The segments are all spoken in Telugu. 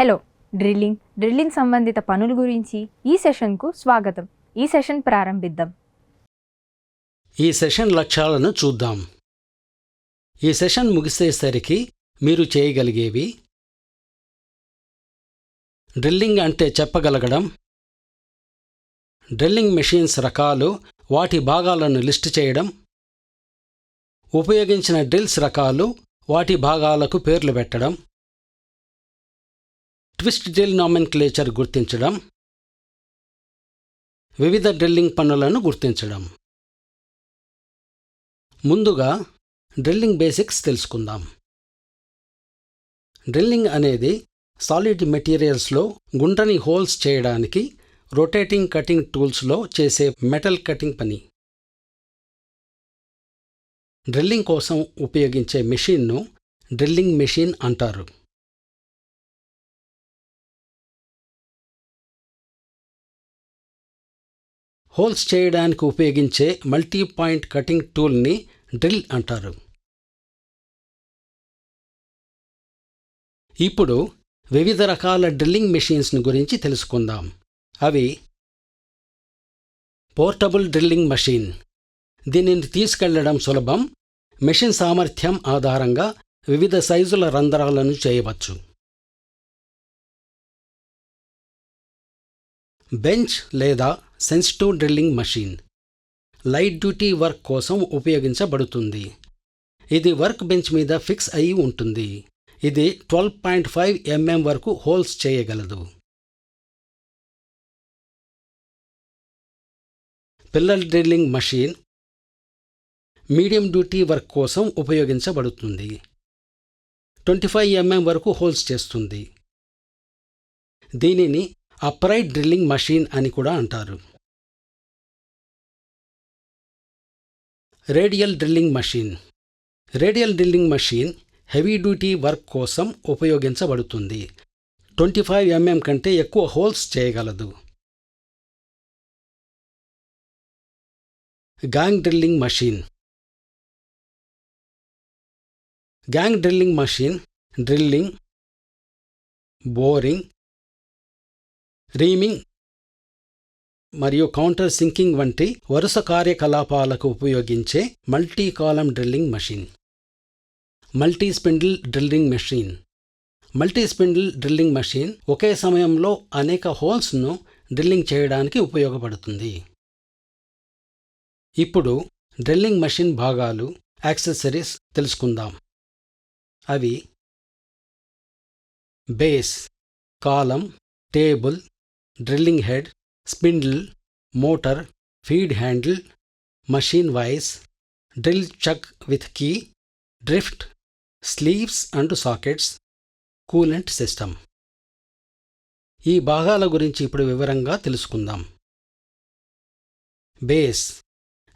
Hello drilling. డ్రిల్లింగ్ సంబంధిత పనుల గురించి ఈ సెషన్కు స్వాగతం. ఈ సెషన్ ప్రారంభిద్దాం. ఈ సెషన్ లక్ష్యాలను చూద్దాం. ఈ సెషన్ ముగిసేసరికి మీరు చేయగలిగేవి డ్రిల్లింగ్ అంటే చెప్పగలగడం డ్రిల్లింగ్ మెషిన్స్ రకాలు వాటి భాగాలను లిస్ట్ చేయడం ఉపయోగించిన డ్రిల్స్ రకాలు వాటి భాగాలకు పేర్లు పెట్టడం ట్విస్ట్ డ్రిల్ నామెన్క్లేచర్ గుర్తించడం వివిధ డ్రిల్లింగ్ పనులను గుర్తించడం. ముందుగా డ్రిల్లింగ్ బేసిక్స్ తెలుసుకుందాం. డ్రిల్లింగ్ అనేది సాలిడ్ మెటీరియల్స్లో గుండ్రని హోల్స్ చేయడానికి రొటేటింగ్ కటింగ్ టూల్స్లో చేసే మెటల్ కటింగ్ పని. డ్రిల్లింగ్ కోసం ఉపయోగించే మెషిన్ను డ్రిల్లింగ్ మెషిన్ అంటారు. హోల్స్ చేయడానికి ఉపయోగించే మల్టీ పాయింట్ కటింగ్ టూల్ని డ్రిల్ అంటారు. ఇప్పుడు వివిధ రకాల డ్రిల్లింగ్ మెషిన్స్ని గురించి తెలుసుకుందాం. అవి పోర్టబుల్ డ్రిల్లింగ్ మెషిన్. దీనిని తీసుకెళ్ళడం సులభం. మెషిన్ సామర్థ్యం ఆధారంగా వివిధ సైజుల రంధ్రాలను చేయవచ్చు. బెంచ్ లేదా sensitive drilling machine. Light duty work కోసం ఉపయోగించబడుతుంది. ఇది వర్క్ బెంచ్ మీద ఫిక్స్ అయి ఉంటుంది. ఇది ట్వెల్వ్ పాయింట్ ఫైవ్ ఎంఎం వరకు హోల్స్ చేయగలదు. Pillar drilling machine medium duty work కోసం ఉపయోగించబడుతుంది. ట్వంటీ ఫైవ్ ఎంఎం వరకు హోల్స్ చేస్తుంది. దీనిని అప్రైట్ డ్రిల్లింగ్ మషీన్ అని కూడా అంటారు. Radial drilling machine. Radial drilling machine heavy duty work కోసం ఉపయోగించబడుతుంది. ట్వంటీ ఫైవ్ ఎంఎం కంటే ఎక్కువ హోల్స్ చేయగలదు. Gang drilling machine. Gang drilling machine drilling boring reaming మరియు కౌంటర్ సింకింగ్ వంటి వరుస కార్యకలాపాలకు ఉపయోగించే multi column drilling machine. Multi spindle drilling machine. Multi spindle drilling machine ఒకే సమయంలో అనేక హోల్స్ను డ్రిల్లింగ్ చేయడానికి ఉపయోగపడుతుంది. ఇప్పుడు డ్రిల్లింగ్ మెషిన్ భాగాలు యాక్సెసరీస్ తెలుసుకుందాం. అవి base column table drilling head spindle motor feed handle machine vice drill chuck with key drift sleeves and sockets coolant system. ఈ భాగాల గురించి ఇప్పుడు వివరంగా తెలుసుకుందాం. బేస్.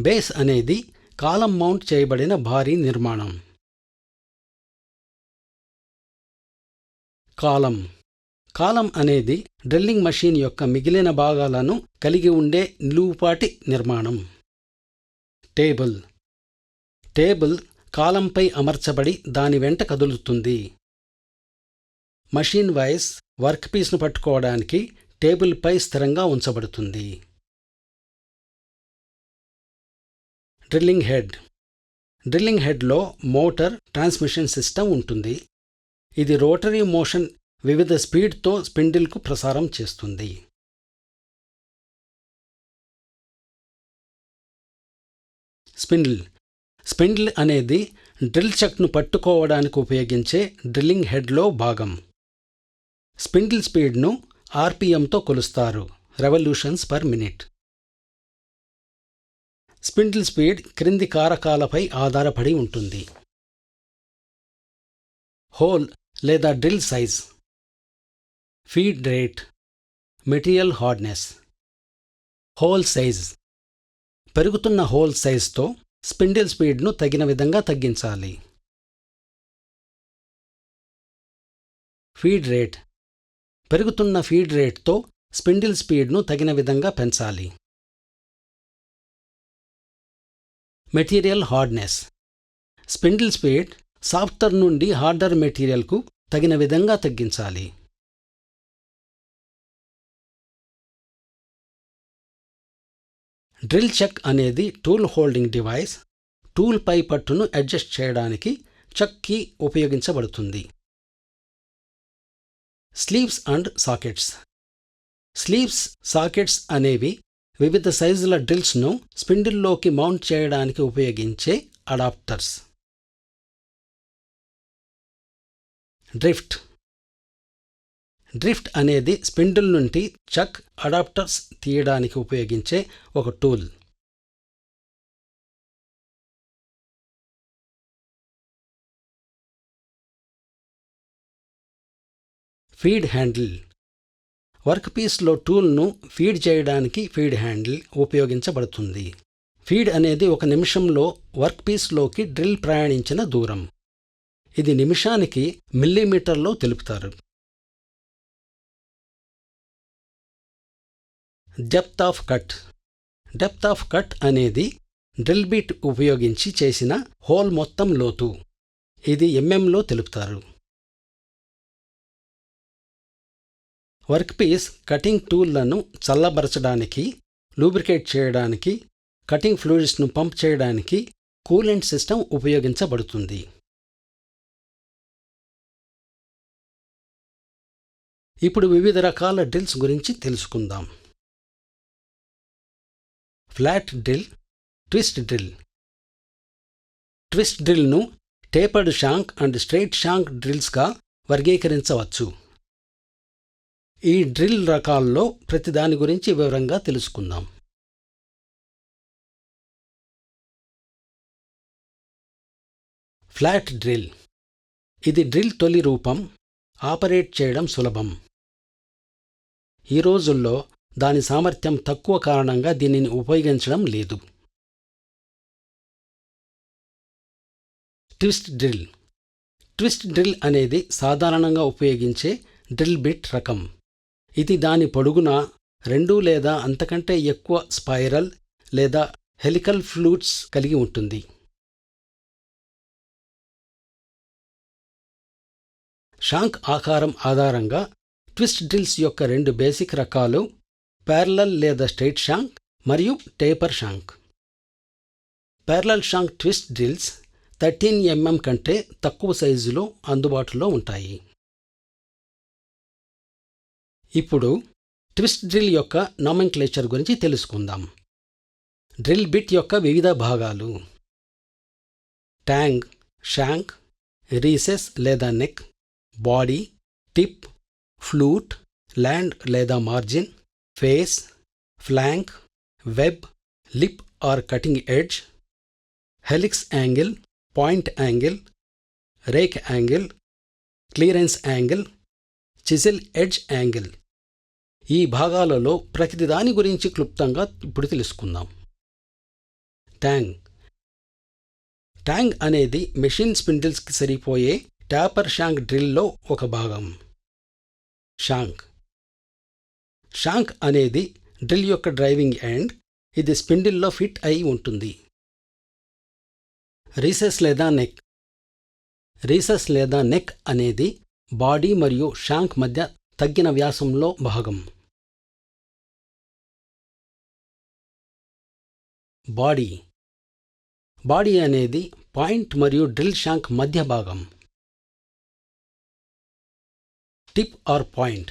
బేస్ అనేది కాలం మౌంట్ చేయబడిన భారీ నిర్మాణం. కాలం. కాలం అనేది డ్రిల్లింగ్ మషీన్ యొక్క మిగిలిన భాగాలను కలిగి ఉండే నిలువుపాటి నిర్మాణం. టేబుల్. టేబుల్ కాలంపై అమర్చబడి దాని వెంట కదులుతుంది. మషీన్ వైస్ వర్క్ పీస్ను పట్టుకోవడానికి టేబుల్పై స్థిరంగా ఉంచబడుతుంది. Drilling head. డ్రిల్లింగ్ హెడ్లో మోటార్ ట్రాన్స్మిషన్ సిస్టమ్ ఉంటుంది. ఇది రోటరీ మోషన్ వివిధ స్పీడ్తో స్పిండిల్కు ప్రసారం చేస్తుంది. స్పిండిల్. స్పిండిల్ అనేది డ్రిల్ చక్ను పట్టుకోవడానికి ఉపయోగించే డ్రిల్లింగ్ హెడ్లో భాగం. స్పిండిల్ స్పీడ్ను ఆర్పిఎంతో కొలుస్తారు. Revolutions per minute. Spindle speed క్రింది కారకాలపై ఆధారపడి ఉంటుంది. హోల్ లేదా drill size. Feed rate material hardness hole size. పెరుగుతున్న హోల్ సైజ్తో స్పిండిల్ స్పీడ్ను తగిన విధంగా తగ్గించాలి. Feed rate. పెరుగుతున్న ఫీడ్ రేట్తో స్పిండిల్ స్పీడ్ను తగిన విధంగా పెంచాలి. Material hardness. Spindle speed softer నుండి హార్డర్ మెటీరియల్కు తగిన విధంగా తగ్గించాలి. డ్రిల్ చెక్ అనేది టూల్ హోల్డింగ్ డివైస్ టూల్ పై పట్టును అడ్జస్ట్ చేయడానికి చెక్ కీ ఉపయోగించబడుతుంది. Sleeves and sockets. Sleeves sockets అనేవి వివిధ సైజుల డ్రిల్స్ను స్పిండిల్లోకి మౌంట్ చేయడానికి ఉపయోగించే అడాప్టర్స్. డ్రిఫ్ట్. డ్రిఫ్ట్ అనేది స్పిండిల్ నుండి చక్ అడాప్టర్స్ తీయడానికి ఉపయోగించే ఒక టూల్. Feed handle. వర్క్ పీస్లో టూల్ను ఫీడ్ చేయడానికి ఫీడ్ హ్యాండిల్ ఉపయోగించబడుతుంది. ఫీడ్ అనేది ఒక నిమిషంలో వర్క్ పీస్లోకి డ్రిల్ ప్రయాణించిన దూరం. ఇది నిమిషానికి మిల్లీమీటర్లో తెలుపుతారు. Depth of cut depth of cut అనేది డ్రిల్ బీట్ ఉపయోగించి చేసిన హోల్ మొత్తం లోతు. ఇది ఎంఎంలో తెలుపుతారు. వర్క్ పీస్ కటింగ్ టూల్లను చల్లబరచడానికి లూబ్రికేట్ చేయడానికి కటింగ్ ఫ్లూయిడ్స్ను పంప్ చేయడానికి కూలెంట్ సిస్టమ్ ఉపయోగించబడుతుంది. ఇప్పుడు వివిధ రకాల డ్రిల్స్ గురించి తెలుసుకుందాం. Flat drill twist drill. Twist డ్రిల్ను tapered shank and straight shank డ్రిల్స్గా వర్గీకరించవచ్చు. ఈ డ్రిల్ రకాల్లో ప్రతి దాని గురించి వివరంగా తెలుసుకుందాం. Flat drill. ఇది డ్రిల్ తొలి రూపం ఆపరేట్ చేయడం సులభం. ఈ రోజుల్లో దాని సామర్థ్యం తక్కువ కారణంగా దీనిని ఉపయోగించడం లేదు. Twist drill. ట్విస్ట్ డ్రిల్ అనేది సాధారణంగా ఉపయోగించే డ్రిల్ బిట్ రకం. ఇది దాని పొడుగున రెండు లేదా అంతకంటే ఎక్కువ స్పైరల్ లేదా హెలికల్ ఫ్లూట్స్ కలిగి ఉంటుంది. షాంక్ ఆకారం ఆధారంగా ట్విస్ట్ డ్రిల్స్ యొక్క రెండు బేసిక్ రకాలు ప్యారలల్ లేదా స్ట్రైట్ షాంక్ మరియు taper shank. Parallel shank twist drills thirteen mm కంటే తక్కువ సైజులో అందుబాటులో ఉంటాయి. ఇప్పుడు ట్విస్ట్ డ్రిల్ యొక్క నామెంక్లేచర్ గురించి తెలుసుకుందాం. డ్రిల్ బిట్ యొక్క వివిధ భాగాలు. ట్యాంగ్ షాంక్ రీసెస్ లేదా neck body tip flute land లేదా margin face flank web lip or cutting edge helix angle point angle rake angle clearance angle chisel edge angle. ఈ భాగాలలో ప్రతిదాని గురించి క్లుప్తంగా ఇప్పుడు తెలుసుకుందాం. ట్యాంగ్. ట్యాంగ్ అనేది మెషిన్ స్పిండిల్స్కి సరిపోయే ట్యాపర్ షాంక్ డ్రిల్లో ఒక భాగం. షాంక్ షాంక్ అనేది డ్రిల్ యొక్క డ్రైవింగ్ ఎండ్. ఇది స్పిండిల్లో ఫిట్ అయి ఉంటుంది. రీసెస్ లేదా నెక్. రీసెస్ లేదా నెక్ అనేది బాడీ మరియు షాంక్ మధ్య తగ్గిన వ్యాసంలో భాగం. బాడీ. బాడీ అనేది పాయింట్ మరియు డ్రిల్ షాంక్ మధ్య భాగం. Tip or point.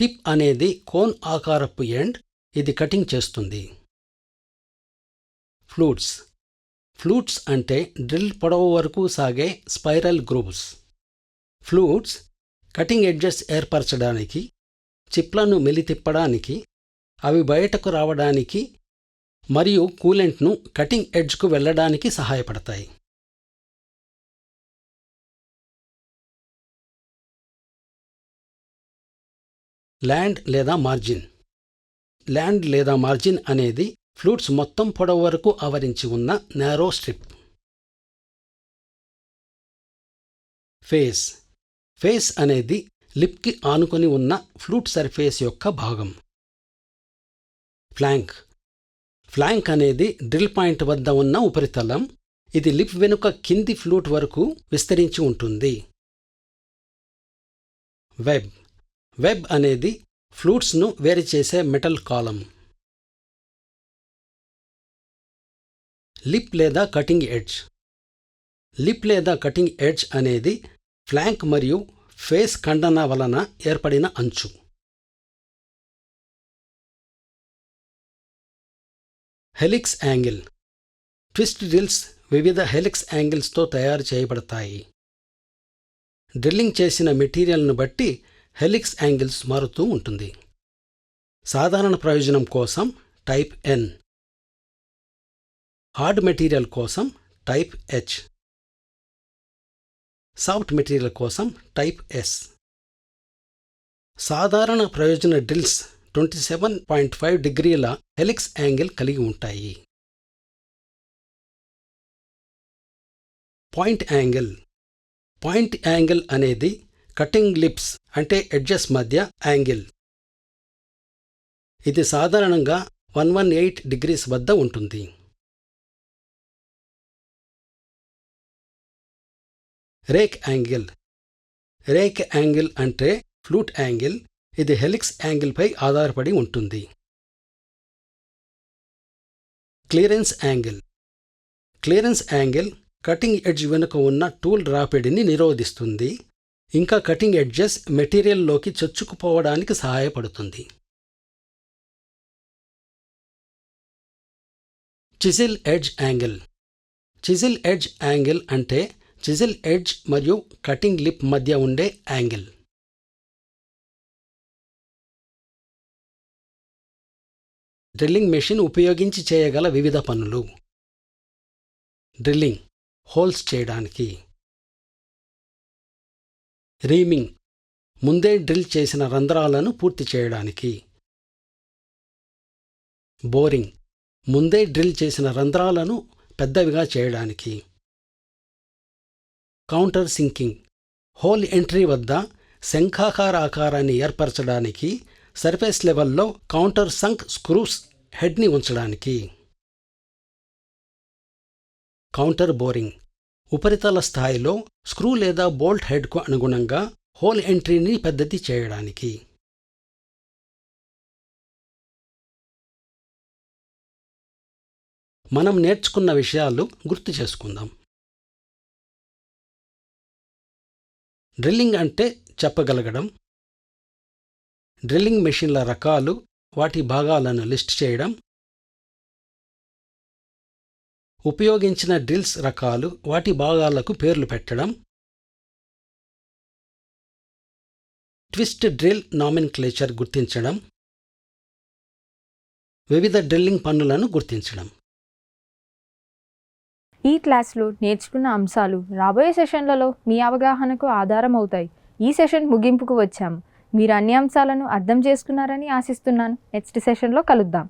టిప్ అనేది కోన్ ఆకారపు ఎండ్ ఇది కటింగ్ చేస్తుంది. ఫ్లూట్స్. ఫ్లూట్స్ అంటే డ్రిల్ పొడవు వరకు సాగే spiral grooves. Flutes cutting edges ఏర్పరచడానికి చిప్లను మెలితిప్పడానికి అవి బయటకు రావడానికి మరియు కూలెంట్ను కటింగ్ ఎడ్జ్కు వెళ్ళడానికి సహాయపడతాయి. ల్యాండ్ లేదా మార్జిన్. ల్యాండ్ లేదా మార్జిన్ అనేది ఫ్లూట్స్ మొత్తం పొడవు వరకు ఆవరించి ఉన్న నేరో స్ట్రిప్. ఫేస్. ఫేస్ అనేది లిప్కి ఆనుకొని ఉన్న ఫ్లూట్ సర్ఫేస్ యొక్క భాగం. ఫ్లాంక్. ఫ్లాంక్ అనేది డ్రిల్ పాయింట్ వద్ద ఉన్న ఉపరితలం. ఇది లిప్ వెనుక కింది ఫ్లూట్ వరకు విస్తరించి ఉంటుంది. వెబ్. వెబ్ అనేది ఫ్లూట్స్ను వేరు చేసే మెటల్ కాలం లిప్ లేదా కటింగ్ ఎడ్జ్. లిప్ లేదా కటింగ్ ఎడ్జ్ అనేది ఫ్లాంక్ మరియు ఫేస్ ఖండన వలన ఏర్పడిన అంచు. Helix angle. ట్విస్ట్ డ్రిల్స్ వివిధ హెలిక్స్ యాంగిల్స్తో తయారు చేయబడతాయి. డ్రిల్లింగ్ చేసిన మెటీరియల్ను బట్టి హెలిక్స్ యాంగిల్స్ మారుతూ ఉంటుంది. సాధారణ ప్రయోజనం కోసం టైప్ ఎన్. హార్డ్ మెటీరియల్ కోసం టైప్ హెచ్. సాఫ్ట్ మెటీరియల్ కోసం టైప్ ఎస్. సాధారణ ప్రయోజన drills twenty seven point five డిగ్రీల హెలిక్స్ యాంగిల్ కలిగి ఉంటాయి. Point angle. పాయింట్ యాంగిల్ అనేది కటింగ్ లిప్స్ అంటే ఎడ్జెస్ మధ్య యాంగిల్. ఇది సాధారణంగా వన్ వన్ ఎయిట్ డిగ్రీస్ వద్ద ఉంటుంది. Rake angle. రేక్ యాంగిల్ అంటే ఫ్లూట్ యాంగిల్. ఇది హెలిక్స్ యాంగిల్పై ఆధారపడి ఉంటుంది. Clearance angle. Clearance angle cutting edge వెనుక ఉన్న టూల్ రాపిడిని నిరోధిస్తుంది. ఇంకా కటింగ్ ఎడ్జెస్ మెటీరియల్లోకి చొచ్చుకుపోవడానికి సహాయపడుతుంది. Chisel edge angle. Chisel edge angle అంటే చిజిల్ ఎడ్జ్ మరియు కటింగ్ లిప్ మధ్య ఉండే యాంగిల్. డ్రిల్లింగ్ మెషిన్ ఉపయోగించి చేయగల వివిధ పనులు. డ్రిల్లింగ్ హోల్స్ చేయడానికి. రీమింగ్. ముందే డ్రిల్ చేసిన రంధ్రాలను పూర్తి చేయడానికి. బోరింగ్. ముందే డ్రిల్ చేసిన రంధ్రాలను పెద్దవిగా చేయడానికి. Counter sinking. హోల్ ఎంట్రీ వద్ద శంఖాకార ఆకారాన్ని ఏర్పరచడానికి సర్ఫేస్ లెవెల్లో కౌంటర్ సంక్ స్క్రూస్ హెడ్ని ఉంచడానికి. Counter boring. ఉపరితల స్థాయిలో స్క్రూ లేదా బోల్ట్ హెడ్కు అనుగుణంగా హోల్ ఎంట్రీని పెద్దది చేయడానికి. మనం నేర్చుకున్న విషయాలు గుర్తు చేసుకుందాం. డ్రిల్లింగ్ అంటే చెప్పగలగడం. డ్రిల్లింగ్ మెషిన్ల రకాలు వాటి భాగాలను లిస్ట్ చేయడం. ఉపయోగించిన డ్రిల్స్ రకాలు వాటి భాగాలకు పేర్లు పెట్టడం. ట్విస్ట్ డ్రిల్ నామిన్క్లేచర్ గుర్తించడం. వివిధ డ్రిల్లింగ్ పనులను గుర్తించడం. ఈ క్లాస్లో నేర్చుకున్న అంశాలు రాబోయే సెషన్లలో మీ అవగాహనకు ఆధారం అవుతాయి ఈ సెషన్ ముగింపుకు వచ్చాము మీరు అన్ని అంశాలను అర్థం చేసుకున్నారని ఆశిస్తున్నాను. నెక్స్ట్ సెషన్లో కలుద్దాం.